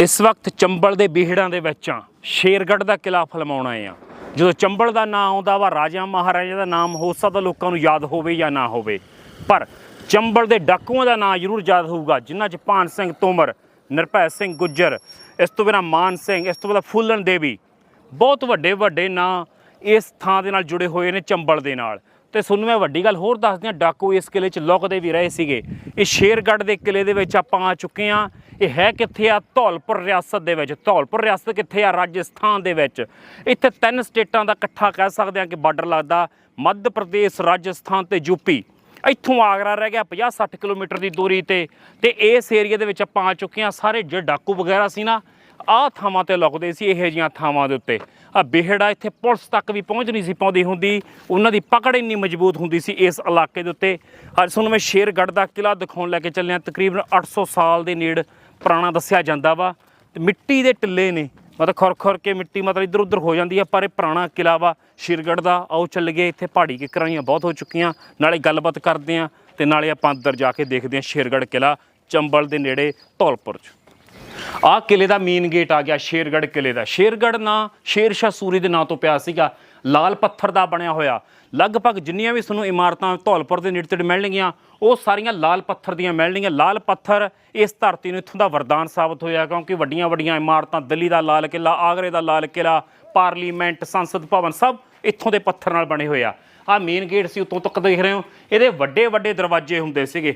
ਇਸ ਵਕਤ ਚੰਬਲ ਦੇ ਬਿਹੜਾਂ ਦੇ ਵਿੱਚ ਆ ਸ਼ੇਰਗੜ੍ਹ ਦਾ ਕਿਲਾ ਫਲਮਾਉਣਾ ਆ ਜਦੋਂ ਚੰਬਲ ਦਾ ਨਾਮ ਆਉਂਦਾ ਵਾ, ਰਾਜਾ ਮਹਾਰਾਜਾ ਦਾ ਨਾਮ ਹੋ ਸਕਦਾ ਲੋਕਾਂ ਨੂੰ ਯਾਦ ਹੋਵੇ ਜਾਂ ਨਾ ਹੋਵੇ। ਪਰ ਚੰਬਲ ਦੇ ਡਾਕੂਆਂ ਦਾ ਨਾਮ ਜ਼ਰੂਰ ਯਾਦ ਹੋਊਗਾ, ਜਿਨ੍ਹਾਂ 'ਚ ਭਾਨ ਸਿੰਘ ਤੋਮਰ, ਨਿਰਭੈ ਸਿੰਘ ਗੁੱਜਰ, ਇਸ ਤੋਂ ਬਿਨਾਂ ਮਾਨ ਸਿੰਘ, ਇਸ ਤੋਂ ਬਿਨਾਂ ਫੁੱਲਣ ਦੇਵੀ, ਬਹੁਤ ਵੱਡੇ ਵੱਡੇ ਨਾਂ ਇਸ ਥਾਂ ਦੇ ਨਾਲ ਜੁੜੇ ਹੋਏ ਨੇ ਚੰਬਲ ਦੇ ਨਾਲ। ਤੇ ਤੁਹਾਨੂੰ ਮੈਂ ਵੱਡੀ ਗੱਲ ਹੋਰ ਦੱਸ ਦਿਆਂ ਡਾਕੂ ਇਸ ਕਿਲੇ 'ਚ ਲੁਕਦੇ ਵੀ ਰਹੇ ਸੀਗੇ। ਇਹ ਸ਼ੇਰਗੜ੍ਹ ਦੇ ਕਿਲੇ ਦੇ ਵਿੱਚ ਆਪਾਂ ਆ ਚੁੱਕੇ ਆ ਇਹ ਹੈ ਕਿੱਥੇ ਆ? ਧੌਲਪੁਰ ਰਿਆਸਤ ਦੇ ਵਿੱਚ। ਧੌਲਪੁਰ ਰਿਆਸਤ ਕਿੱਥੇ ਆ? ਰਾਜਸਥਾਨ ਦੇ ਵਿੱਚ। ਇੱਥੇ ਤਿੰਨ ਸਟੇਟਾਂ ਦਾ ਇਕੱਠਾ ਕਹਿ ਸਕਦੇ ਆ ਕਿ ਬਾਰਡਰ ਲੱਗਦਾ। ਮੱਧ ਪ੍ਰਦੇਸ਼, ਰਾਜਸਥਾਨ ਤੇ ਯੂਪੀ ਇੱਥੋਂ ਆਗਰਾ ਰਹਿ ਗਿਆ 50-60 ਕਿਲੋਮੀਟਰ ਦੀ ਦੂਰੀ ਤੇ। ਤੇ ਇਸ ਏਰੀਆ ਦੇ ਵਿੱਚ ਆਪਾਂ ਆ ਚੁੱਕੇ ਆ ਸਾਰੇ ਜਿਹੜੇ ਡਾਕੂ ਵਗੈਰਾ ਸੀ ਨਾ, ਆਹ ਥਾਵਾਂ ਤੇ ਲੁਕਦੇ ਸੀ ਇਹੋ ਜਿਹੀਆਂ ਥਾਵਾਂ ਦੇ ਉੱਤੇ। ਆ ਬਿਹੜਾ ਇੱਥੇ ਪੁਲਿਸ ਤੱਕ ਵੀ ਪਹੁੰਚ ਨਹੀਂ ਸੀ ਪਾਉਂਦੀ ਹੁੰਦੀ। ਉਹਨਾਂ ਦੀ ਪਕੜ ਇੰਨੀ ਮਜ਼ਬੂਤ ਹੁੰਦੀ ਸੀ ਇਸ ਇਲਾਕੇ ਦੇ ਉੱਤੇ। ਅੱਜ ਤੁਹਾਨੂੰ ਮੈਂ ਸ਼ੇਰਗੜ੍ਹ ਦਾ ਕਿਲਾ ਦਿਖਾਉਣ ਲੈ ਕੇ ਚੱਲਿਆ। ਤਕਰੀਬਨ 800 ਸਾਲ ਦੇ ਨੇੜ ਪੁਰਾਣਾ ਦੱਸਿਆ ਜਾਂਦਾ ਵਾ ਤੇ ਮਿੱਟੀ ਦੇ ਟਿੱਲੇ ਨੇ, ਮਤਲਬ ਖੁਰ ਖੁਰ ਕੇ ਮਿੱਟੀ ਮਤਲਬ ਇੱਧਰ ਉੱਧਰ ਹੋ ਜਾਂਦੀ ਆ, ਪਰ ਇਹ ਪੁਰਾਣਾ ਕਿਲਾ ਵਾ, ਸ਼ੇਰਗੜ੍ਹ ਦਾ, ਆਓ ਚੱਲ ਗਏ ਇੱਥੇ ਪਹਾੜੀ ਕਿਕਰਾਂ ਬਹੁਤ ਹੋ ਚੁੱਕੀਆਂ, ਨਾਲੇ ਗੱਲਬਾਤ ਕਰਦੇ ਆ ਤੇ ਨਾਲੇ ਆਪਾਂ ਅੰਦਰ ਜਾ ਕੇ ਦੇਖਦੇ ਆ ਸ਼ੇਰਗੜ੍ਹ ਕਿਲਾ ਚੰਬਲ ਦੇ ਨੇੜੇ ਧੌਲਪੁਰ 'ਚ। ਆਹ ਕਿਲੇ ਦਾ ਮੇਨ ਗੇਟ ਆ ਗਿਆ ਸ਼ੇਰਗੜ੍ਹ ਕਿਲੇ ਦਾ। ਸ਼ੇਰਗੜ੍ਹ ਨਾਂ ਸ਼ੇਰ ਸ਼ਾਹ ਸੂਰੀ ਦੇ ਨਾਂ ਤੋਂ ਪਿਆ ਸੀਗਾ। ਲਾਲ ਪੱਥਰ ਦਾ ਬਣਿਆ ਹੋਇਆ। ਲਗਭਗ ਜਿੰਨੀਆਂ ਵੀ ਤੁਹਾਨੂੰ ਇਮਾਰਤਾਂ ਧੌਲਪੁਰ ਦੇ ਨੇੜੇ ਤੇੜੇ ਮਿਲਣਗੀਆਂ ਉਹ ਸਾਰੀਆਂ ਲਾਲ ਪੱਥਰ ਦੀਆਂ ਮਿਲਣਗੀਆਂ ਲਾਲ ਪੱਥਰ ਇਸ ਧਰਤੀ ਨੂੰ ਇੱਥੋਂ ਦਾ ਵਰਦਾਨ ਸਾਬਤ ਹੋਇਆ, ਕਿਉਂਕਿ ਵੱਡੀਆਂ ਵੱਡੀਆਂ ਇਮਾਰਤਾਂ, ਦਿੱਲੀ ਦਾ ਲਾਲ ਕਿਲਾ ਆਗਰੇ ਦਾ ਲਾਲ ਕਿਲਾ ਪਾਰਲੀਮੈਂਟ, ਸੰਸਦ ਭਵਨ, ਸਭ ਇੱਥੋਂ ਦੇ ਪੱਥਰ ਨਾਲ ਬਣੇ ਹੋਏ ਆ। ਆਹ ਮੇਨ ਗੇਟ ਸੀ, ਉਤੋਂ ਤੱਕ ਦੇਖ ਰਹੇ ਹੋ। ਇਹਦੇ ਵੱਡੇ ਵੱਡੇ ਦਰਵਾਜ਼ੇ ਹੁੰਦੇ ਸੀਗੇ।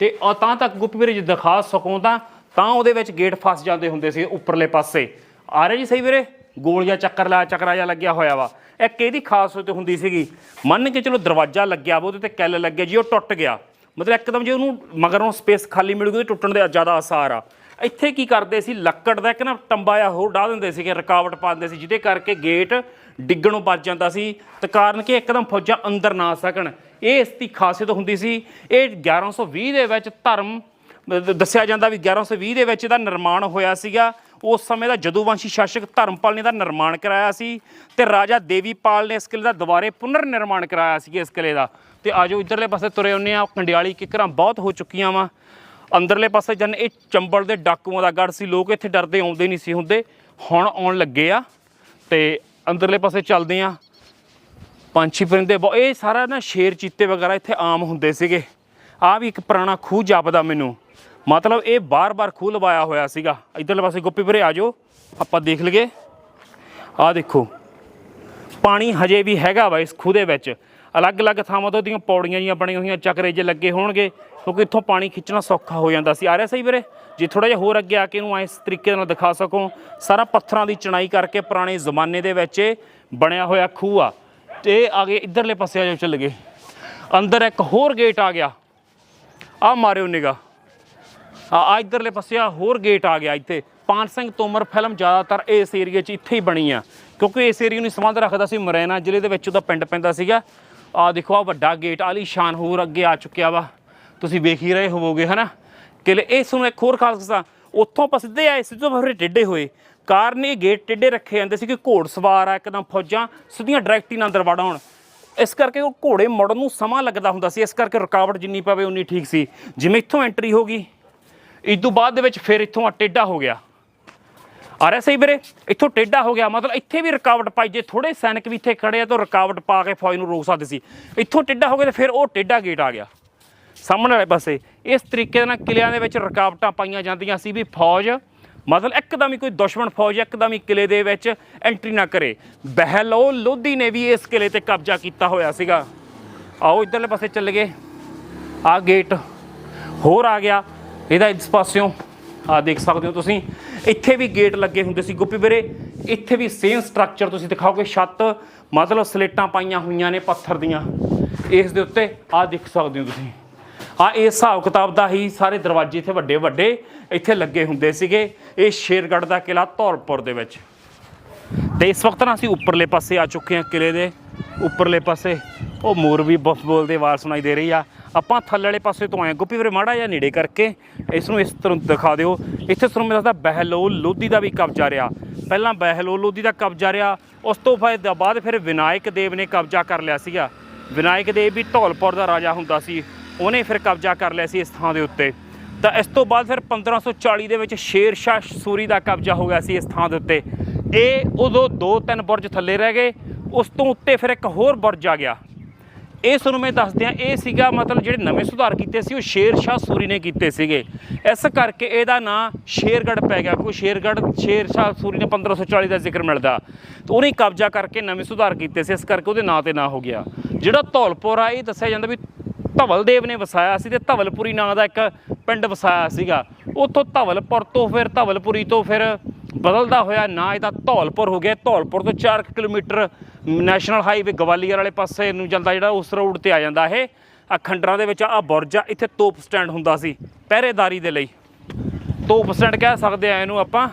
ਤੇ ਉਹ ਤਾਂ ਤੱਕ ਗੁਪਤ ਵੀਰੇ ਜੇ ਦਿਖਾ ਸਕੋ ਤਾਂ ਤਾਂ ਉਹਦੇ ਵਿੱਚ ਗੇਟ ਫਸ ਜਾਂਦੇ ਹੁੰਦੇ ਸੀ, ਉੱਪਰਲੇ ਪਾਸੇ। ਆ ਰਹੇ ਜੀ ਸਹੀ ਵੀਰੇ? ਗੋਲ ਜਾਂ ਚੱਕਰ ਲਾ ਚੱਕਰਾ ਜਿਹਾ ਲੱਗਿਆ ਹੋਇਆ ਵਾ। ਇੱਕ ਇਹਦੀ ਖਾਸੀਅਤ ਹੁੰਦੀ ਸੀਗੀ? ਮੰਨ ਕੇ ਚਲੋ ਦਰਵਾਜ਼ਾ ਲੱਗਿਆ ਵਾ, ਉਹਦੇ ਤੇ ਕੈਲ ਲੱਗਿਆ, ਜੀ ਉਹ ਟੁੱਟ ਗਿਆ। ਮਤਲਬ ਇੱਕਦਮ ਜੇ ਉਹਨੂੰ ਮਗਰੋਂ ਸਪੇਸ ਖਾਲੀ ਮਿਲੂਗੀ ਉਹਦੇ ਟੁੱਟਣ ਦੇ ਜ਼ਿਆਦਾ ਆਸਾਰ ਆ। ਇੱਥੇ ਕੀ ਕਰਦੇ ਸੀ? ਲੱਕੜ ਦਾ ਇੱਕ ਨਾ ਟੰਬਾ ਜਿਹਾ ਹੋਰ ਢਾ ਦਿੰਦੇ ਸੀਗੇ, ਰੁਕਾਵਟ ਪਾ ਦਿੰਦੇ ਸੀ, ਜਿਹਦੇ ਕਰਕੇ ਗੇਟ ਡਿੱਗਣੋਂ ਬਚ ਜਾਂਦਾ ਸੀ। ਤੇ ਕਾਰਨ ਕਿ? ਇੱਕਦਮ ਫੌਜਾਂ ਅੰਦਰ ਨਾ ਆ ਸਕਣ। ਇਹ ਇਸ ਦੀ ਖਾਸੀਅਤ ਹੁੰਦੀ ਸੀ। ਇਹ 1120 ਦੇ ਵਿੱਚ ਧਰਮ ਦੱਸਿਆ ਜਾਂਦਾ ਵੀ 1120 ਦੇ ਵਿੱਚ ਇਹਦਾ ਨਿਰਮਾਣ ਹੋਇਆ ਸੀਗਾ। ਉਸ ਸਮੇਂ ਦਾ ਜਦੂਵੰਸ਼ੀ ਸ਼ਾਸਕ ਧਰਮਪਾਲ ਨੇ ਦਾ ਨਿਰਮਾਣ ਕਰਾਇਆ ਸੀ ਤੇ ਰਾਜਾ ਦੇਵੀਪਾਲ ਨੇ ਇਸ ਕਿਲੇ ਦਾ ਦੁਬਾਰੇ ਪੁਨਰ ਨਿਰਮਾਣ ਕਰਾਇਆ ਸੀ ਇਸ ਕਿਲੇ ਦਾ। ਤੇ ਆਜੋ ਇਧਰਲੇ ਪਾਸੇ ਤੁਰੇ ਹੁੰਨੇ ਆ ਕੰਡਿਆਲੀ ਕਿਕਰਾਂ ਬਹੁਤ ਹੋ ਚੁੱਕੀਆਂ ਵਾ। ਅੰਦਰਲੇ ਪਾਸੇ ਜਨ ਇਹ ਚੰਬਲ ਦੇ ਡਾਕੂਆਂ ਦਾ ਗੜ ਸੀ। ਲੋਕ ਇੱਥੇ ਡਰਦੇ ਆਉਂਦੇ ਨਹੀਂ ਸੀ ਹੁੰਦੇ। ਹੁਣ ਆਉਣ ਲੱਗੇ ਆ ਤੇ ਅੰਦਰਲੇ ਪਾਸੇ ਚੱਲਦੇ ਆ ਪੰਛੀ ਪਰਿੰਦੇ ਬਹੁ- ਇਹ ਸਾਰਾ ਨਾ ਸ਼ੇਰ ਚੀਤੇ ਵਗੈਰਾ ਇੱਥੇ ਆਮ ਹੁੰਦੇ ਸੀਗੇ। ਆ ਵੀ ਇੱਕ ਪੁਰਾਣਾ ਖੂਹ ਜਾਪਦਾ ਮੈਨੂੰ। ਮਤਲਬ ਇਹ ਬਾਰ-ਬਾਰ ਖੂਹ ਲਵਾਇਆ ਹੋਇਆ ਸੀਗਾ। ਇਧਰਲੇ ਪਾਸੇ ਗੋਪੀ ਵੀਰੇ, ਆ ਜਾਓ। ਆਪਾਂ ਦੇਖ ਲਈਏ। ਆ ਦੇਖੋ। ਪਾਣੀ ਹਜੇ ਵੀ ਹੈਗਾ ਵਾ ਇਸ ਖੂਹ ਦੇ ਵਿੱਚ। ਅਲੱਗ-ਅਲੱਗ ਥਾਵਾਂ ਤੋਂ ਦੀਆਂ ਪੌੜੀਆਂ ਜੀਆਂ ਬਣੀਆਂ ਹੋਈਆਂ ਚੱਕਰੇ ਜੇ ਲੱਗੇ ਹੋਣਗੇ, ਕਿਉਂਕਿ ਇੱਥੋਂ ਪਾਣੀ ਖਿੱਚਣਾ ਸੌਖਾ ਹੋ ਜਾਂਦਾ ਸੀ। ਆ ਰਿਹਾ ਸਹੀ ਵੀਰੇ? ਜੇ ਥੋੜਾ ਜਿਹਾ ਹੋਰ ਅੱਗੇ ਆ ਕੇ ਇਹਨੂੰ ਇਸ ਤਰੀਕੇ ਨਾਲ ਦਿਖਾ ਸਕੋ। ਸਾਰਾ ਪੱਥਰਾਂ ਦੀ ਚਣਾਈ ਕਰਕੇ ਪੁਰਾਣੇ ਜ਼ਮਾਨੇ ਦੇ ਵਿੱਚ ਬਣਿਆ ਹੋਇਆ ਖੂਹ ਆ। ਤੇ ਆ ਗਏ ਇਧਰਲੇ ਪਾਸੇ ਆ ਜਾਓ, ਚੱਲ ਗਏ। ਅੰਦਰ ਇੱਕ ਹੋਰ ਗੇਟ ਆ ਗਿਆ। ਆ ਮਾਰਿਓ ਨਿਗਾ ਆ ਆ ਇਧਰਲੇ ਪਾਸੇ ਆ, ਹੋਰ ਗੇਟ ਆ ਗਿਆ ਇੱਥੇ। ਪਾਨ ਸਿੰਘ ਤੋਮਰ ਫਿਲਮ ਜ਼ਿਆਦਾਤਰ ਇਸ ਏਰੀਆ 'ਚ ਇੱਥੇ ਹੀ ਬਣੀ ਆ। ਕਿਉਂਕਿ ਇਸ ਏਰੀਆ ਨੂੰ ਸੰਬੰਧ ਰੱਖਦਾ ਸੀ ਮੁਰੈਨਾ ਜ਼ਿਲ੍ਹੇ ਦੇ ਵਿੱਚ ਉਹਦਾ ਪਿੰਡ ਪੈਂਦਾ ਸੀਗਾ। ਆ ਦੇਖੋ, ਆ ਵੱਡਾ ਗੇਟ ਆਲੀਸ਼ਾਨ ਹੋਰ ਅੱਗੇ ਆ ਚੁੱਕਿਆ ਵਾ। ਤੁਸੀਂ ਵੇਖ ਹੀ ਰਹੇ ਹੋਵੋਗੇ, ਹਨਾ? ਕਿਲੇ ਇਸ ਨੂੰ ਇੱਕ ਹੋਰ ਖਾਸ ਦੱਸਾਂ ਉੱਥੋਂ ਆਪਾਂ ਸਿੱਧੇ ਆਏ, ਸਿੱਧੇ ਫਿਰ ਟੇਢੇ ਹੋਏ। ਕਾਰਨ ਇਹ ਗੇਟ ਟੇਢੇ ਰੱਖੇ ਜਾਂਦੇ ਸੀ ਕਿ ਘੋੜ ਸਵਾਰ ਆ, ਇੱਕਦਮ ਫੌਜਾਂ ਸਿੱਧੀਆਂ ਡਾਇਰੈਕਟ ਹੀ ਨਾ ਅੰਦਰ ਵੜ ਆਉਣ। ਇਸ ਕਰਕੇ ਉਹ ਘੋੜੇ ਮੁੜਨ ਨੂੰ ਸਮਾਂ ਲੱਗਦਾ ਹੁੰਦਾ ਸੀ, ਇਸ ਕਰਕੇ ਰੁਕਾਵਟ ਜਿੰਨੀ ਪਵੇ, ਉਨੀ ਠੀਕ ਸੀ। ਜਿਵੇਂ ਇੱਥੋਂ ਐਂਟਰੀ ਹੋ ਗਈ। ਇਸ ਤੋਂ ਬਾਅਦ ਦੇ ਵਿੱਚ ਫਿਰ ਇੱਥੋਂ ਆ ਟੇਢਾ ਹੋ ਗਿਆ। ਆ ਰਿਹਾ ਸਹੀ ਵੀਰੇ? ਇੱਥੋਂ ਟੇਢਾ ਹੋ ਗਿਆ। ਮਤਲਬ ਇੱਥੇ ਵੀ ਰੁਕਾਵਟ ਪਾਈ। ਜੇ ਥੋੜੇ ਸੈਨਿਕ ਵੀ ਇੱਥੇ ਖੜੇ ਆ ਤਾਂ ਰੁਕਾਵਟ ਪਾ ਕੇ ਫੌਜ ਨੂੰ ਰੋਕ ਸਕਦੇ ਸੀ। ਇੱਥੋਂ ਟੇਢਾ ਹੋ ਗਿਆ ਤੇ ਫਿਰ ਉਹ ਟੇਢਾ ਗੇਟ ਆ ਗਿਆ। ਸਾਹਮਣੇ ਵਾਲੇ ਪਾਸੇ। ਇਸ ਤਰੀਕੇ ਦੇ ਨਾਲ ਕਿਲਿਆਂ ਦੇ ਵਿੱਚ ਰੁਕਾਵਟਾਂ ਪਾਈਆਂ ਜਾਂਦੀਆਂ ਸੀ ਵੀ ਫੌਜ, ਮਤਲਬ ਇੱਕਦਮ ਹੀ ਕੋਈ ਦੁਸ਼ਮਣ ਫੌਜ, ਇੱਕਦਮ ਹੀ ਕਿਲੇ ਦੇ ਵਿੱਚ ਐਂਟਰੀ ਨਾ ਕਰੇ। ਬਹਿਲੋ ਲੋਧੀ ਨੇ ਵੀ ਇਸ ਕਿਲੇ ਤੇ ਕਬਜ਼ਾ ਕੀਤਾ ਹੋਇਆ ਸੀਗਾ। ਆਓ ਇਧਰਲੇ ਪਾਸੇ ਚੱਲ ਗਏ ਆ ਗੇਟ ਹੋਰ ਆ ਗਿਆ। ਇਹਦਾ ਇਸ ਪਾਸਿਓਂ ਆ ਦੇਖ ਸਕਦੇ ਹੋ ਤੁਸੀਂ। ਇੱਥੇ ਵੀ ਗੇਟ ਲੱਗੇ ਹੁੰਦੇ ਸੀ ਗੁੱਪੀ ਵੀਰੇ। ਇੱਥੇ ਵੀ ਸੇਮ ਸਟਰਕਚਰ ਤੁਸੀਂ ਦਿਖਾਓਗੇ। ਛੱਤ, ਮਤਲਬ ਸਲੇਟਾਂ ਪਾਈਆਂ ਹੋਈਆਂ ਨੇ ਪੱਥਰ ਦੀਆਂ। ਇਸ ਦੇ ਉੱਤੇ ਆ ਦੇਖ ਸਕਦੇ ਹੋ ਤੁਸੀਂ। ਆ ਇਸ ਹਿਸਾਬ ਕਿਤਾਬ ਦਾ ਹੀ ਸਾਰੇ ਦਰਵਾਜ਼ੇ ਇੱਥੇ ਵੱਡੇ ਵੱਡੇ ਇੱਥੇ ਲੱਗੇ ਹੁੰਦੇ ਸੀਗੇ। ਇਹ ਸ਼ੇਰਗੜ੍ਹ ਦਾ ਕਿਲਾ ਧੌਲਪੁਰ ਦੇ ਵਿੱਚ। ਤੇ ਇਸ ਵਕਤ ਨਾ ਅਸੀਂ ਉੱਪਰਲੇ ਪਾਸੇ ਆ ਚੁੱਕੇ ਹਾਂ ਕਿਲੇ ਦੇ। ਉੱਪਰਲੇ ਪਾਸੇ ਉਹ ਮੋਰ ਵੀ ਬਫ ਬੋਲਦੇ, ਆਵਾਜ਼ ਸੁਣਾਈ ਦੇ ਰਹੀ ਆ। ਆਪਾਂ ਥੱਲੇ ਵਾਲੇ ਪਾਸੇ ਤੋਂ ਆਏ ਹਾਂ। ਗੁੱਪੀ ਵੀਰੇ, ਮਾੜਾ ਜਿਹਾ ਨੇੜੇ ਕਰਕੇ ਇਸ ਨੂੰ ਇਸ ਤਰ੍ਹਾਂ ਦਿਖਾ ਦਿਓ। ਇੱਥੇ ਤੁਹਾਨੂੰ ਮੈਂ ਦੱਸਦਾ, ਬਹਿਲੋਲ ਲੋਧੀ ਦਾ ਵੀ ਕਬਜ਼ਾ ਰਿਹਾ। ਪਹਿਲਾਂ ਬਹਿਲੋਲ ਲੋਧੀ ਦਾ ਕਬਜ਼ਾ ਰਿਹਾ, ਉਸ ਤੋਂ ਫਿਰ ਬਾਅਦ ਫਿਰ ਵਿਨਾਇਕ ਦੇਵ ਨੇ ਕਬਜ਼ਾ ਕਰ ਲਿਆ ਸੀਗਾ। ਵਿਨਾਇਕ ਦੇਵ ਵੀ ਧੌਲਪੁਰ ਦਾ ਰਾਜਾ ਹੁੰਦਾ ਸੀ, ਉਹਨੇ ਫਿਰ ਕਬਜ਼ਾ ਕਰ ਲਿਆ ਸੀ ਇਸ ਥਾਂ ਦੇ ਉੱਤੇ। ਤਾਂ ਇਸ ਤੋਂ ਬਾਅਦ ਫਿਰ 1540 ਦੇ ਵਿੱਚ ਸ਼ੇਰ ਸ਼ਾਹ ਸੂਰੀ ਦਾ ਕਬਜ਼ਾ ਹੋ ਗਿਆ ਸੀ ਇਸ ਥਾਂ ਦੇ ਉੱਤੇ। ਇਹ ਉਦੋਂ ਦੋ ਤਿੰਨ ਬੁਰਜ ਥੱਲੇ ਰਹਿ ਗਏ, ਉਸ ਤੋਂ ਉੱਤੇ ਫਿਰ ਇੱਕ ਹੋਰ ਬੁਰਜ ਆ ਗਿਆ। ਇਹ ਤੁਹਾਨੂੰ ਮੈਂ ਦੱਸਦਿਆਂ, ਇਹ ਸੀਗਾ ਮਤਲਬ ਜਿਹੜੇ ਨਵੇਂ ਸੁਧਾਰ ਕੀਤੇ ਸੀ, ਉਹ ਸ਼ੇਰ ਸ਼ਾਹ ਸੂਰੀ ਨੇ ਕੀਤੇ ਸੀਗੇ। ਇਸ ਕਰਕੇ ਇਹਦਾ ਨਾਂ ਸ਼ੇਰਗੜ੍ਹ ਪੈ ਗਿਆ, ਕਿਉਂਕਿ ਸ਼ੇਰਗੜ੍ਹ, ਸ਼ੇਰ ਸ਼ਾਹ ਸੂਰੀ ਨੇ 1540 ਦਾ ਜ਼ਿਕਰ ਮਿਲਦਾ। ਤੇ ਉਹਨੇ ਕਬਜ਼ਾ ਕਰਕੇ ਨਵੇਂ ਸੁਧਾਰ ਕੀਤੇ ਸੀ, ਇਸ ਕਰਕੇ ਉਹਦੇ ਨਾਂ ਤੇ ਨਾਂ ਹੋ ਗਿਆ। ਜਿਹੜਾ ਧੌਲਪੁਰ ਆ ਇਹ ਦੱਸਿਆ ਜਾਂਦਾ ਵੀ ਧਵਲਦੇਵ ਨੇ ਵਸਾਇਆ ਸੀ ਤੇ ਧਵਲਪੁਰੀ ਨਾਂ ਦਾ ਇੱਕ ਪਿੰਡ ਵਸਾਇਆ ਸੀਗਾ। ਉੱਥੋਂ ਧਵਲਪੁਰ ਤੋਂ ਫਿਰ ਧਵਲਪੁਰੀ ਤੋਂ ਫਿਰ ਬਦਲਦਾ ਹੋਇਆ ਨਾਂ ਇਹਦਾ ਧੌਲਪੁਰ ਹੋ ਗਿਆ। ਧੌਲਪੁਰ ਤੋਂ 4 ਕਿਲੋਮੀਟਰ ਨੈਸ਼ਨਲ ਹਾਈਵੇ ਗਵਾਲੀਅਰ ਵਾਲੇ ਪਾਸੇ ਨੂੰ ਜਾਂਦਾ ਜਿਹੜਾ ਉਸ ਰੋਡ ਤੇ ਆ ਜਾਂਦਾ ਇਹ। ਆ ਦੇ ਵਿੱਚ ਆ ਬੁਰਜ ਆ, ਇੱਥੇ ਤੋਪ ਸਟੈਂਡ ਹੁੰਦਾ ਸੀ ਪਹਿਰੇਦਾਰੀ ਦੇ ਲਈ। ਤੋਪ ਸਟੈਂਡ ਕਹਿ ਸਕਦੇ ਆ ਇਹਨੂੰ ਆਪਾਂ।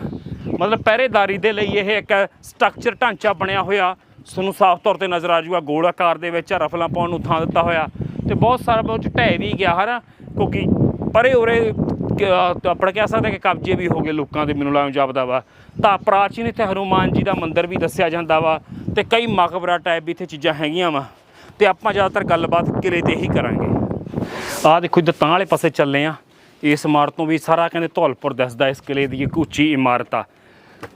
ਮਤਲਬ ਪਹਿਰੇਦਾਰੀ ਦੇ ਲਈ ਇਹ ਇੱਕ ਸਟਰਕਚਰ ਢਾਂਚਾ ਬਣਿਆ ਹੋਇਆ। ਤੁਹਾਨੂੰ ਸਾਫ਼ ਤੌਰ ਤੇ ਨਜ਼ਰ ਆ ਜੂਗਾ ਗੋਲ ਆਕਾਰ ਦੇ ਵਿੱਚ ਰਫਲਾਂ ਪਾਉਣ ਨੂੰ ਥਾਂ ਦਿੱਤਾ ਹੋਇਆ। ਤੇ ਬਹੁਤ ਸਾਰਾ ਬਹੁਤ ਢਹਿ ਵੀ ਗਿਆ ਹਨਾ, ਕਿਉਂਕਿ ਪਰੇ ਉਰੇ ਕ- ਅਹ ਕਹਿ ਸਕਦੇ ਕਿ ਕਬਜ਼ੇ ਵੀ ਹੋ ਗਏ ਲੋਕਾਂ ਦੇ ਮੈਨੂੰ ਲਾਉਂ ਜਾਪਦਾ ਵਾ। ਤਾਂ ਪ੍ਰਾਚੀਨ ਇੱਥੇ ਹਨੂਮਾਨ ਜੀ ਦਾ ਮੰਦਿਰ ਵੀ ਦੱਸਿਆ ਜਾਂਦਾ ਵਾ ਤੇ ਕਈ ਮਕਬਰਾ ਟਾਈਪ ਵੀ ਇੱਥੇ ਚੀਜ਼ਾਂ ਹੈਗੀਆਂ ਵਾ। ਤੇ ਆਪਾਂ ਜ਼ਿਆਦਾਤਰ ਗੱਲਬਾਤ ਕਿਲੇ ਤੇ ਹੀ ਕਰਾਂਗੇ। ਆਹ ਦੇਖੋ ਦਤਾਂ ਵਾਲੇ ਪਾਸੇ ਚੱਲੇ ਆ। ਇਸ ਇਮਾਰਤ ਤੋਂ ਵੀ ਸਾਰਾ ਕਹਿੰਦੇ ਧੌਲਪੁਰ ਦੱਸਦਾ ਇਸ ਕਿਲੇ ਦੀ ਇੱਕ ਉੱਚੀ ਇਮਾਰਤ ਆ।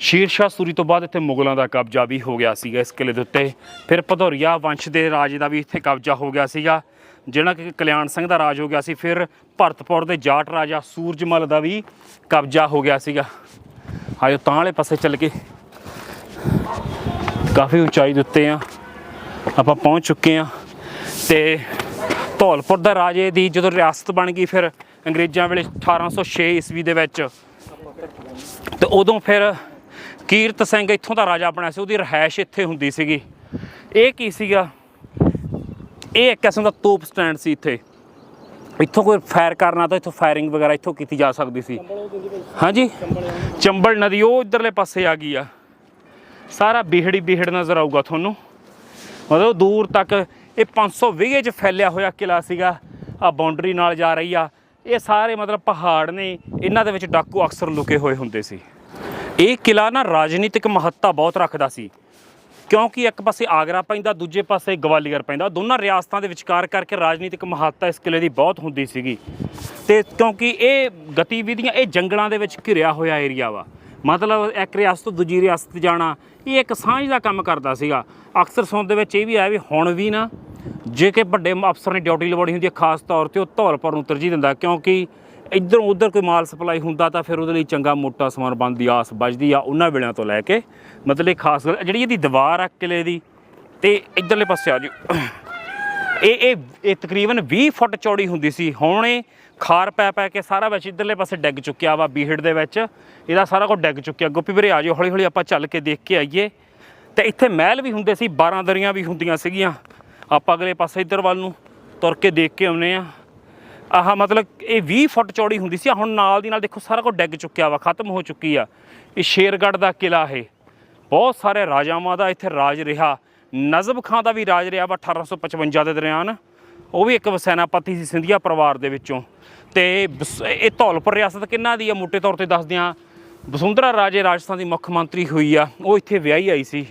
ਸ਼ੇਰ ਸੂਰੀ ਤੋਂ ਬਾਅਦ ਇੱਥੇ ਮੁਗਲਾਂ ਦਾ ਕਬਜ਼ਾ ਵੀ ਹੋ ਗਿਆ ਸੀਗਾ ਇਸ ਕਿਲੇ ਦੇ ਉੱਤੇ। ਫਿਰ ਭਦੌਰੀਆ ਵੰਸ਼ ਦੇ ਰਾਜੇ ਦਾ ਵੀ ਇੱਥੇ ਕਬਜ਼ਾ ਹੋ ਗਿਆ ਸੀਗਾ। ਜਿਹੜਾ ਕਿ ਕਲਿਆਣ ਸਿੰਘ ਦਾ ਰਾਜ ਹੋ ਗਿਆ ਸੀ, ਫਿਰ ਭਰਤਪੁਰ ਦੇ ਜਾਟ ਰਾਜਾ ਸੂਰਜਮਲ ਦਾ ਵੀ ਕਬਜ਼ਾ ਹੋ ਗਿਆ ਸੀਗਾ। ਆਇਓ ਤਾਂ ਵਾਲੇ ਪਾਸੇ ਚੱਲ ਕੇ ਕਾਫੀ ਉਚਾਈ ਦੇ ਉੱਤੇ ਆ। ਆਪਾਂ ਪਹੁੰਚ ਚੁੱਕੇ ਆ ਤੇ ਧੌਲਪੁਰ ਦਾ ਰਾਜੇ ਦੀ ਜਦੋਂ ਰਿਆਸਤ ਬਣ ਗਈ, ਫਿਰ ਅੰਗਰੇਜ਼ਾਂ ਵੇਲੇ 1806 ਈਸਵੀ ਦੇ ਵਿੱਚ, ਤੇ ਉਦੋਂ ਫਿਰ ਕੀਰਤ ਸਿੰਘ ਇੱਥੋਂ ਦਾ ਰਾਜਾ ਬਣਿਆ ਸੀ, ਉਹਦੀ ਰਹਿائش ਇੱਥੇ ਹੁੰਦੀ ਸੀਗੀ। ਇਹ ਕੀ ਸੀਗਾ? ਇਹ ਇੱਕ ਕਿਸਮ ਦਾ ਤੋਪ ਸਟੈਂਡ ਸੀ ਇੱਥੇ। ਇੱਥੋਂ ਕੋਈ ਫਾਇਰ ਕਰਨਾ ਤਾਂ ਇੱਥੋਂ ਫਾਇਰਿੰਗ ਵਗੈਰਾ ਇੱਥੋਂ ਕੀਤੀ ਜਾ ਸਕਦੀ ਸੀ। ਹਾਂਜੀ? ਚੰਬਲ ਨਦੀ, ਉਹ ਇਧਰਲੇ ਪਾਸੇ ਆ ਗਈ ਆ। ਸਾਰਾ ਬਿਹੜੀ ਬਿਹੜ ਨਜ਼ਰ ਆਊਗਾ ਤੁਹਾਨੂੰ। ਮਤਲਬ ਦੂਰ ਤੱਕ ਇਹ 500 ਵਿਗੇ 'ਚ ਫੈਲਿਆ ਹੋਇਆ ਕਿਲਾ ਸੀਗਾ। ਆ ਬਾਉਂਡਰੀ ਨਾਲ ਜਾ ਰਹੀ ਆ। ਇਹ ਸਾਰੇ ਮਤਲਬ ਪਹਾੜ ਨੇ, ਇਹਨਾਂ ਦੇ ਵਿੱਚ ਡਾਕੂ ਅਕਸਰ ਲੁਕੇ ਹੋਏ ਹੁੰਦੇ ਸੀ। ਇਹ ਕਿਲਾ ਨਾ ਰਾਜਨੀਤਿਕ ਮਹੱਤਤਾ ਬਹੁਤ ਰੱਖਦਾ ਸੀ। ਕਿਉਂਕਿ ਇੱਕ ਪਾਸੇ ਆਗਰਾ ਪੈਂਦਾ, ਦੂਜੇ ਪਾਸੇ ਗਵਾਲੀਅਰ ਪੈਂਦਾ। ਦੋਨਾਂ ਰਿਆਸਤਾਂ ਦੇ ਵਿਚਕਾਰ ਕਰਕੇ ਰਾਜਨੀਤਿਕ ਮਹੱਤਤਾ ਇਸ ਕਿਲੇ ਦੀ ਬਹੁਤ ਹੁੰਦੀ ਸੀਗੀ। ਤੇ ਕਿਉਂਕਿ ਇਹ ਗਤੀਵਿਧੀਆਂ, ਇਹ ਜੰਗਲਾਂ ਦੇ ਵਿੱਚ ਘਿਰਿਆ ਹੋਇਆ ਏਰੀਆ ਵਾ। ਮਤਲਬ ਇੱਕ ਰਿਆਸਤ ਤੋਂ ਦੂਜੀ ਰਿਆਸਤ ਜਾਣਾ, ਇਹ ਇੱਕ ਸਾਂਝ ਦਾ ਕੰਮ ਕਰਦਾ ਸੀਗਾ। ਅਕਸਰ ਸੁਣ ਦੇ ਵਿੱਚ ਇਹ ਵੀ ਆਇਆ ਵੀ ਹੁਣ ਵੀ ਨਾ, ਜੇ ਕਿ ਵੱਡੇ ਅਫਸਰ ਨੇ ਡਿਊਟੀ ਲਵਾਉਣੀ ਹੁੰਦੀ ਹੈ, ਖਾਸ ਤੌਰ ਤੇ ਉਹ ਧੌਲਪੁਰ ਨੂੰ ਤਰਜੀਹ ਦਿੰਦਾ, ਕਿਉਂਕਿ ਇੱਧਰੋਂ ਉੱਧਰ ਕੋਈ ਮਾਲ ਸਪਲਾਈ ਹੁੰਦਾ ਤਾਂ ਫਿਰ ਉਹਦੇ ਲਈ ਚੰਗਾ ਮੋਟਾ ਸਮਾਨ ਬਣਦੀ ਦੀ ਆਸ ਵੱਜਦੀ ਆ ਉਹਨਾਂ ਵੇਲਿਆਂ ਤੋਂ ਲੈ ਕੇ। ਮਤਲਬ ਇਹ ਖਾਸ ਗੱਲ, ਜਿਹੜੀ ਇਹਦੀ ਦੀਵਾਰ ਆ ਕਿਲੇ ਦੀ, ਤੇ ਇੱਧਰਲੇ ਪਾਸੇ ਆ ਜੀ ਇਹ ਇਹ ਇਹ ਤਕਰੀਬਨ 20 ਫੁੱਟ ਚੌੜੀ ਹੁੰਦੀ ਸੀ। ਹੁਣ ਇਹ ਖਾਰ ਪੈ ਪੈ ਕੇ ਸਾਰਾ ਵਿੱਚ ਇਧਰਲੇ ਪਾਸੇ ਡਿੱਗ ਚੁੱਕਿਆ ਵਾ ਬੀਹੜ ਦੇ ਵਿੱਚ। ਇਹਦਾ ਸਾਰਾ ਕੁਝ ਡਿੱਗ ਚੁੱਕਿਆ। ਗੋਪੀ ਵੀਰੇ, ਆ ਜਾਓ ਹੌਲੀ ਹੌਲੀ ਆਪਾਂ ਚੱਲ ਕੇ ਦੇਖ ਕੇ ਆਈਏ। ਤੇ ਇੱਥੇ ਮਹਿਲ ਵੀ ਹੁੰਦੇ ਸੀ 12 ਦਰੀਆਂ ਵੀ ਹੁੰਦੀਆਂ ਸੀਗੀਆਂ। ਆਪਾਂ ਅਗਲੇ ਪਾਸੇ ਇੱਧਰ ਵੱਲ ਨੂੰ ਤੁਰ ਕੇ ਦੇਖ ਕੇ ਆਉਨੇ ਆ ਆਹ ਮਤਲਬ ਇਹ 20 ਫੁੱਟ ਚੌੜੀ ਹੁੰਦੀ ਸੀ ਹੁਣ ਨਾਲ ਦੀ ਨਾਲ ਦੇਖੋ ਸਾਰਾ ਕੁਝ ਡਿੱਗ ਚੁੱਕਿਆ ਵਾ, ਖਤਮ ਹੋ ਚੁੱਕੀ ਆ। ਇਹ ਸ਼ੇਰਗੜ੍ਹ ਦਾ ਕਿਲਾ ਇਹ। ਬਹੁਤ ਸਾਰੇ ਰਾਜਾਵਾਂ ਦਾ ਇੱਥੇ ਰਾਜ ਰਿਹਾ। ਨਜ਼ਬ ਖਾਂ ਦਾ ਵੀ ਰਾਜ ਰਿਹਾ ਵਾ 1855 ਦੇ ਦਰਮਿਆਨ ਉਹ ਵੀ ਇੱਕ ਸੈਨਾਪਤੀ ਸੀ ਸਿੰਧੀਆ ਪਰਿਵਾਰ ਦੇ ਵਿੱਚੋਂ। ਤੇ ਬਸ- ਇਹ ਧੌਲਪੁਰ ਰਿਆਸਤ ਕਿੰਨਾ ਦੀ ਆ? ਮੋਟੇ ਤੌਰ ਤੇ ਦੱਸਦੇ ਆ ਵਸੁੰਧਰਾ ਰਾਜੇ ਰਾਜਸਥਾਨ ਦੀ ਮੁੱਖ ਮੰਤਰੀ ਹੋਈ ਆ। ਉਹ ਇੱਥੇ ਵਿਆਹੀ ਆਈ ਸੀ।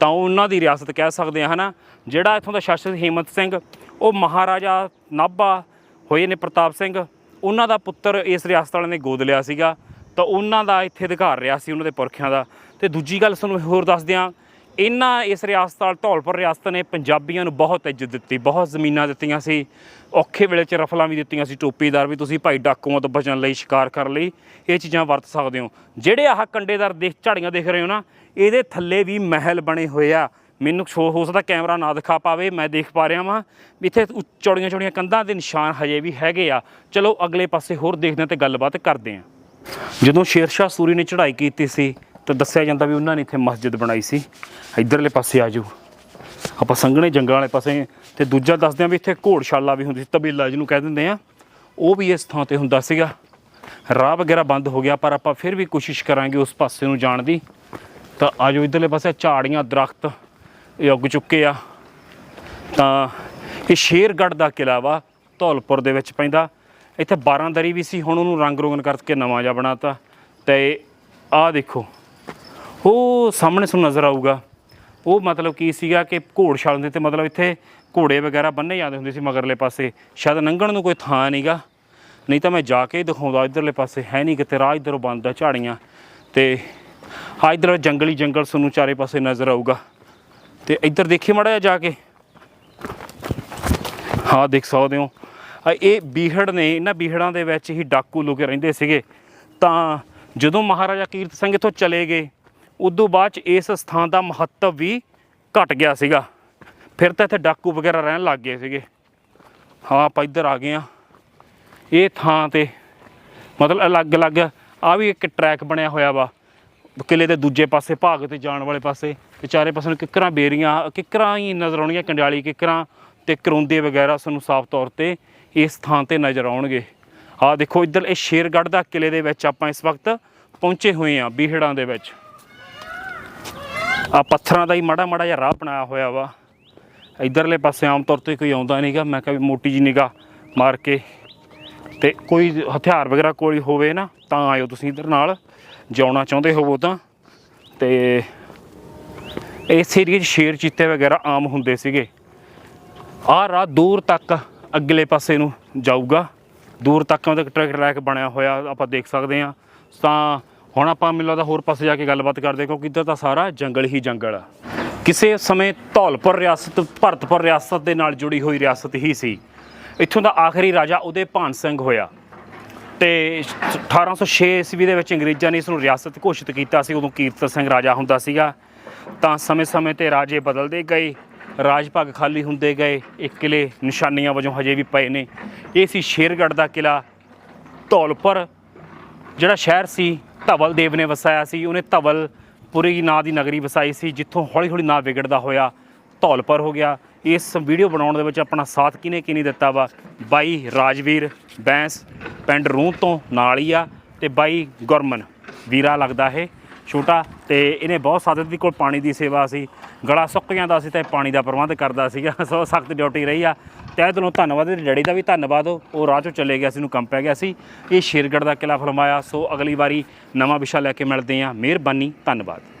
ਤਾਂ ਉਹਨਾਂ ਦੀ ਰਿਆਸਤ ਕਹਿ ਸਕਦੇ ਆ, ਹਨਾ? ਜਿਹੜਾ ਇੱਥੋਂ ਦਾ ਸ਼ਾਸਕ ਹਿੰਮਤ ਸਿੰਘ, ਉਹ ਮਹਾਰਾਜਾ ਨਾਭਾ ਹੋਏ ਨੇ ਪ੍ਰਤਾਪ ਸਿੰਘ। ਉਹਨਾਂ ਦਾ ਪੁੱਤਰ ਇਸ ਰਿਆਸਤ ਵਾਲਿਆਂ ਨੇ ਗੋਦ ਲਿਆ ਸੀਗਾ। ਤਾਂ ਉਹਨਾਂ ਦਾ ਇੱਥੇ ਅਧਿਕਾਰ ਰਿਹਾ ਸੀ ਉਹਨਾਂ ਦੇ ਪੁਰਖਿਆਂ ਦਾ। ਤੇ ਦੂਜੀ ਗੱਲ ਤੁਹਾਨੂੰ ਹੋਰ ਦੱਸ ਦਿਆਂ, ਇਹਨਾਂ ਇਸ ਰਿਆਸਤ ਵਾਲ ਧੌਲਪੁਰ ਰਿਆਸਤ ਨੇ ਪੰਜਾਬੀਆਂ ਨੂੰ ਬਹੁਤ ਇੱਜ਼ਤ ਦਿੱਤੀ, ਬਹੁਤ ਜ਼ਮੀਨਾਂ ਦਿੱਤੀਆਂ ਸੀ। ਔਖੇ ਵੇਲੇ 'ਚ ਰਫਲਾਂ ਵੀ ਦਿੱਤੀਆਂ ਸੀ, ਟੋਪੀਦਾਰ ਵੀ ਤੁਸੀਂ ਭਾਈ ਡਾਕੂਆਂ ਤੋਂ ਬਚਣ ਲਈ ਸ਼ਿਕਾਰ ਕਰਨ ਲਈ ਇਹ ਚੀਜ਼ਾਂ ਵਰਤ ਸਕਦੇ ਹੋ। ਜਿਹੜੇ ਆਹ ਕੰਡੇਦਾਰ ਦੇਖ, ਝਾੜੀਆਂ ਦੇਖ ਰਹੇ ਹੋ ਨਾ, ਇਹਦੇ ਥੱਲੇ ਵੀ ਮਹਿਲ ਬਣੇ ਹੋਏ ਆ। ਮੈਨੂੰ ਸ਼ੋ ਹੋ ਸਕਦਾ ਕੈਮਰਾ ਨਾ ਦਿਖਾ ਪਾਵੇ, ਮੈਂ ਦੇਖ ਪਾ ਰਿਹਾ ਵਾਂ। ਵੀ ਇੱਥੇ ਉ- ਚੌੜੀਆਂ ਚੌੜੀਆਂ ਕੰਧਾਂ ਦੇ ਨਿਸ਼ਾਨ ਹਜੇ ਵੀ ਹੈਗੇ ਆ। ਚਲੋ, ਅਗਲੇ ਪਾਸੇ ਹੋਰ ਦੇਖਦੇ ਹਾਂ ਤੇ ਗੱਲਬਾਤ ਕਰਦੇ ਹਾਂ। ਜਦੋਂ ਸ਼ੇਰ ਸ਼ਾਹ ਸੂਰੀ ਨੇ ਚੜ੍ਹਾਈ ਕੀਤੀ ਸੀ, ਤਾਂ ਦੱਸਿਆ ਜਾਂਦਾ ਵੀ ਉਹਨਾਂ ਨੇ ਇੱਥੇ ਮਸਜਿਦ ਬਣਾਈ ਸੀ। ਇਧਰਲੇ ਪਾਸੇ ਆ ਜਾਓ। ਆਪਾਂ ਸੰਘਣੇ ਜੰਗਲਾਂ ਵਾਲੇ ਪਾਸੇ ਤੇ ਦੂਜਾ ਦੱਸਦੇ ਹਾਂ ਵੀ ਇੱਥੇ ਘੋੜਸ਼ਾਲਾ ਵੀ ਹੁੰਦੀ ਸੀ, ਤਬੀਲਾ ਜਿਹਨੂੰ ਕਹਿ ਦਿੰਦੇ ਆ ਉਹ ਵੀ ਇਸ ਥਾਂ ਤੇ ਹੁੰਦਾ ਸੀਗਾ। ਰਾਹ ਵਗੈਰਾ ਬੰਦ ਹੋ ਗਿਆ, ਪਰ ਆਪਾਂ ਫਿਰ ਵੀ ਕੋਸ਼ਿਸ਼ ਕਰਾਂਗੇ ਉਸ ਪਾਸੇ ਨੂੰ ਜਾਣ ਦੀ। ਤਾਂ ਆ ਜਾਓ ਇਧਰਲੇ ਪਾਸੇ, ਝਾੜੀਆਂ, ਦਰਖਤ ਇਹ ਉੱਗ ਚੁੱਕੇ ਆ। ਤਾਂ ਇਹ ਸ਼ੇਰਗੜ੍ਹ ਦਾ ਕਿਲਾ ਵਾ, ਧੌਲਪੁਰ ਦੇ ਵਿੱਚ ਪੈਂਦਾ। ਇੱਥੇ 12 ਦਰੀ ਵੀ ਸੀ, ਹੁਣ ਉਹਨੂੰ ਰੰਗ ਰੋਗਨ ਕਰਕੇ ਨਵਾਂ ਜਿਹਾ ਬਣਾਤਾ। ਤੇ ਆਹ ਦੇਖੋ, ਉਹ ਸਾਹਮਣੇ ਤੁਹਾਨੂੰ ਨਜ਼ਰ ਆਊਗਾ। ਉਹ ਮਤਲਬ ਕੀ ਸੀਗਾ ਕਿ ਘੋੜਸ਼ਾਲ ਦੇ ਤੇ ਮਤਲਬ ਇੱਥੇ ਘੋੜੇ ਵਗੈਰਾ ਬੰਨੇ ਜਾਂਦੇ ਹੁੰਦੇ ਸੀ ਮਗਰਲੇ ਪਾਸੇ। ਸ਼ਾਇਦ ਲੰਘਣ ਨੂੰ ਕੋਈ ਥਾਂ ਨਹੀਂਗਾ। ਨਹੀਂ ਤਾਂ ਮੈਂ ਜਾ ਕੇ ਹੀ ਦਿਖਾਉਂਦਾ, ਇਧਰਲੇ ਪਾਸੇ ਹੈ ਨਹੀਂ ਕਿਤੇ, ਰਾਹ ਇਧਰੋਂ ਬੰਦ ਆ ਝਾੜੀਆਂ। ਤੇ ਆ ਇਧਰ ਜੰਗਲੀ ਜੰਗਲ ਸਾਨੂੰ ਚਾਰੇ ਪਾਸੇ ਨਜ਼ਰ ਆਊਗਾ। ਤੇ ਇੱਧਰ ਦੇਖੀ ਮੜਾ ਜਾ ਜਾ ਕੇ। ਹਾਂ ਦੇਖ ਸਕਦੇ ਹੋ। ਇਹ ਬੀਹੜ ਨੇ, ਇਹਨਾਂ ਬੀਹੜਾਂ ਦੇ ਵਿੱਚ ਹੀ ਡਾਕੂ ਲੁਕੇ ਰਹਿੰਦੇ ਸੀਗੇ। ਤਾਂ ਜਦੋਂ ਮਹਾਰਾਜਾ ਕੀਰਤ ਸਿੰਘ ਇੱਥੋਂ ਚਲੇ ਗਏ, ਉਦੋਂ ਬਾਅਦ ਚ ਇਸ ਸਥਾਨ ਦਾ ਮਹੱਤਵ ਵੀ ਘਟ ਗਿਆ ਸੀਗਾ। ਫਿਰ ਤਾਂ ਇੱਥੇ ਡਾਕੂ ਵਗੈਰਾ ਰਹਿਣ ਲੱਗ ਗਏ ਸੀਗੇ। ਹਾਂ, ਆਪਾਂ ਇੱਧਰ ਆ ਗਏ ਆ ਇਹ ਥਾਂ ਤੇ ਮਤਲਬ ਅਲੱਗ-ਅਲੱਗ ਆ ਵੀ ਇੱਕ ਟਰੈਕ ਬਣਿਆ ਹੋਇਆ ਵਾ। ਕਿਲੇ ਦੇ ਦੂਜੇ ਪਾਸੇ, ਭਾਗ ਤੇ ਜਾਣ ਵਾਲੇ ਪਾਸੇ, ਤੇ ਚਾਰੇ ਪਾਸੇ ਨੂੰ ਕਿੱਕਰਾਂ ਬੇਰੀਆਂ, ਕਿੱਕਰਾਂ ਹੀ ਨਜ਼ਰ ਆਉਣਗੀਆਂ ਕੰਡਿਆਲੀ ਕਿੱਕਰਾਂ ਤੇ ਕਰੋਂਦੇ ਵਗੈਰਾ ਸਾਨੂੰ ਸਾਫ਼ ਤੌਰ ਤੇ ਇਸ ਥਾਂ ਤੇ ਨਜ਼ਰ ਆਉਣਗੇ। ਆਹ ਦੇਖੋ, ਇੱਧਰ ਇਹ ਸ਼ੇਰਗੜ੍ਹ ਦਾ ਕਿਲੇ ਦੇ ਵਿੱਚ ਆਪਾਂ ਇਸ ਵਕਤ ਪਹੁੰਚੇ ਹੋਏ ਆ ਬੀਹੜਾਂ ਦੇ ਵਿੱਚ। ਆ ਪੱਥਰਾਂ ਦਾ ਹੀ ਮਾੜਾ ਮਾੜਾ ਜਿਹਾ ਰਾਹ ਬਣਾਇਆ ਹੋਇਆ ਵਾ। ਇਧਰਲੇ ਪਾਸੇ ਆਮ ਤੌਰ ਤੇ ਕੋਈ ਆਉਂਦਾ ਨਹੀਂਗਾ ਮੈਂ ਕਿਹਾ ਵੀ ਮੋਟੀ ਜੀ ਨਿਗਾ ਮਾਰ ਕੇ ਤੇ ਕੋਈ ਹਥਿਆਰ ਵਗੈਰਾ ਕੋਈ ਹੋਵੇ ਨਾ, ਤਾਂ ਆਇਓ ਤੁਸੀਂ ਇਧਰ ਨਾਲ। ਜਾਉਣਾ ਚਾਹੁੰਦੇ ਹੋਵੋ ਤਾਂ। ਤੇ ਇਸ ਏਰੀਏ 'ਚ ਸ਼ੇਰ ਚੀਤੇ ਵਗੈਰਾ ਆਮ ਹੁੰਦੇ ਸੀਗੇ। ਆਹ ਰਾਹ ਦੂਰ ਤੱਕ ਅਗਲੇ ਪਾਸੇ ਨੂੰ ਜਾਊਗਾ। ਦੂਰ ਤੱਕ ਉਹਦਾ ਟਰੈਕ ਟਰੈਕ ਬਣਿਆ ਹੋਇਆ ਆਪਾਂ ਦੇਖ ਸਕਦੇ ਹਾਂ। ਤਾਂ ਹੁਣ ਆਪਾਂ ਮੈਨੂੰ ਲੱਗਦਾ ਹੋਰ ਪਾਸੇ ਜਾ ਕੇ ਗੱਲਬਾਤ ਕਰਦੇ ਕਿਉਂਕਿ ਇੱਧਰ ਤਾਂ ਸਾਰਾ ਜੰਗਲ ਹੀ ਜੰਗਲ ਆ। ਕਿਸੇ ਸਮੇਂ ਧੌਲਪੁਰ ਰਿਆਸਤ, ਭਰਤਪੁਰ ਰਿਆਸਤ ਦੇ ਨਾਲ ਜੁੜੀ ਹੋਈ ਰਿਆਸਤ ਹੀ ਸੀ। ਇੱਥੋਂ ਦਾ ਆਖਰੀ ਰਾਜਾ ਉਹਦੇ ਭਾਨ ਸਿੰਘ ਹੋਇਆ। ਤੇ 1806 ਈਸਵੀ ਦੇ ਵਿੱਚ ਅੰਗਰੇਜ਼ਾਂ ਨੇ ਇਸ ਨੂੰ ਰਿਆਸਤ ਘੋਸ਼ਿਤ ਕੀਤਾ ਸੀ, ਉਦੋਂ ਕੀਰਤ ਸਿੰਘ ਰਾਜਾ ਹੁੰਦਾ ਸੀਗਾ। ਤਾਂ ਸਮੇਂ-ਸਮੇਂ ਤੇ ਰਾਜੇ ਬਦਲਦੇ ਗਏ ਰਾਜ ਭਾਗ ਖਾਲੀ ਹੁੰਦੇ ਗਏ, ਇਹ ਕਿਲੇ ਨਿਸ਼ਾਨੀਆਂ ਵਜੋਂ ਹਜੇ ਵੀ ਪਏ ਨੇ। ਇਹ ਸੀ ਸ਼ੇਰਗੜ੍ਹ ਦਾ ਕਿਲਾ ਧੌਲਪੁਰ, ਜਿਹੜਾ ਸ਼ਹਿਰ ਸੀ ਧਵਲ ਦੇਵ ਨੇ ਵਸਾਇਆ ਸੀ। ਉਹਨੇ ਧਵਲਪੁਰੀ ਨਾਂ ਦੀ ਨਗਰੀ ਵਸਾਈ ਸੀ, ਜਿੱਥੋਂ ਹੌਲੀ-ਹੌਲੀ ਨਾਂ ਵਿਗੜਦਾ ਹੋਇਆ ਧੌਲਪੁਰ ਹੋ ਗਿਆ। ਇਸ ਵੀਡੀਓ ਬਣਾਉਣ ਦੇ ਵਿੱਚ ਆਪਣਾ ਸਾਥ ਕਿਨੇ ਕਿਨੇ ਦਿੱਤਾ ਵਾ? ਬਾਈ ਰਾਜਵੀਰ ਬੈਂਸ ਪਿੰਡ ਰੂਹ ਤੋਂ ਨਾਲ ਹੀ ਆ ਤੇ ਬਾਈ ਗੁਰਮਨ, ਵੀਰਾ ਲੱਗਦਾ ਇਹ ਛੋਟਾ ਤੇ ਇਹਨੇ ਬਹੁਤ ਸਾਦਤ ਦੀ ਕੋਲ ਪਾਣੀ ਦੀ ਸੇਵਾ ਸੀ। ਗਲਾ ਸੁੱਕ ਜਾਂਦਾ ਸੀ ਤੇ ਪਾਣੀ ਦਾ ਪ੍ਰਬੰਧ ਕਰਦਾ ਸੀਗਾ, ਸੋ ਸਖਤ ਡਿਊਟੀ ਰਹੀ ਆ। ਤਹਿ ਦਿਲੋਂ ਧੰਨਵਾਦ, ਇਹਦੇ ਡੈਡੀ ਦਾ ਵੀ ਧੰਨਵਾਦ, ਉਹ ਰਾਹ ਚੋਂ ਚਲੇ ਗਿਆ ਸੀ ਨੂੰ ਕੰਮ ਪੈ ਗਿਆ ਸੀ। ਇਹ ਸ਼ੇਰਗੜ੍ਹ ਦਾ ਕਿਲਾ ਫਰਮਾਇਆ, ਸੋ ਅਗਲੀ ਵਾਰੀ ਨਵਾਂ ਵਿਸ਼ਾ ਲੈ ਕੇ ਮਿਲਦੇ ਆ ਮਿਹਰਬਾਨੀ, ਧੰਨਵਾਦ।